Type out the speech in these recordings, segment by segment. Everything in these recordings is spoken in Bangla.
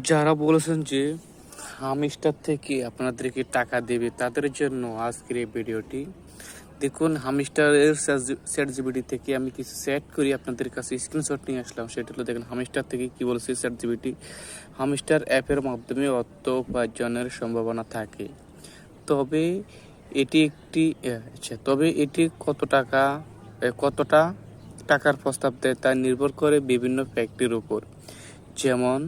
যারা বলেছেন যে হামিস্টার থেকে আপনাদেরকে টাকা দেবে, তাদের জন্য আজকের এই ভিডিওটি। দেখুন, হামিস্টারের সেট জিবিটি থেকে আমি কিছু সেট করি, আপনাদের কাছে স্ক্রিনশট নিয়ে আসলাম। সেটা হলো, দেখেন, হামিস্টার থেকে কি বলছে সেট জিবিটি হামিস্টার অ্যাপের মাধ্যমে অর্থ উপার্জনের সম্ভাবনা থাকে। তবে এটি একটি আচ্ছা তবে এটি কত টাকা কতটা টাকার প্রস্তাব দেয় তা নির্ভর করে বিভিন্ন ফ্যাক্টরির উপর। যেমন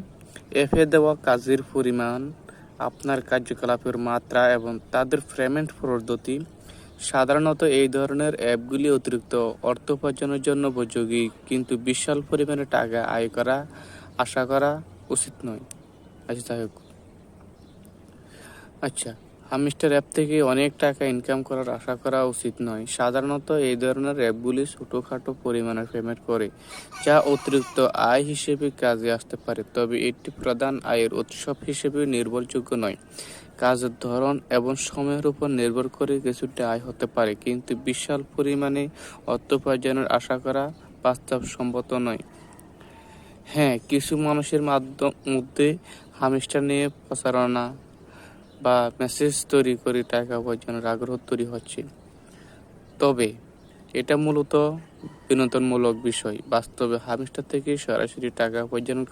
এফে দেওয়া কাজের পরিমাণ, আপনার কার্যকলাপের মাত্রা এবং তাদের পেমেন্ট পদ্ধতি, সাধারণত এই ধরনের অ্যাপগুলি অতিরিক্ত অর্থ উপার্জনের জন্য উপযোগী, কিন্তু বিশাল পরিমাণে টাকা আয় করা আশা করা উচিত নয়। আচ্ছা যাই হোক। আচ্ছা হামিস্টার অ্যাপ থেকে অনেক টাকা ইনকাম করার আশা করা উচিত নয়। সাধারণত এই ধরনের অ্যাপগুলি ছোটোখাটো পরিমাণে পেমেন্ট করে, যা অতিরিক্ত আয় হিসেবে কাজে আসতে পারে, তবে এটি প্রধান আয়ের উৎসব হিসেবে নির্ভরযোগ্য নয়। কাজের ধরন এবং সময়ের উপর নির্ভর করে কিছুটা আয় হতে পারে, কিন্তু বিশাল পরিমাণে অর্থ উপার্জনের আশা করা বাস্তবসম্মত নয়। হ্যাঁ কিছু মানুষের মাধ্যম, মধ্যে হামিস্টার নিয়ে প্রচারণা বা মেসেজ তৈরি করে টাকা উপার্জনের আগ্রহ তৈরি হচ্ছে। তবে এটা মূলত বিনোদনমূলক বিষয়। বাস্তবে হামিস্টার থেকে সরাসরি টাকা উপার্জনের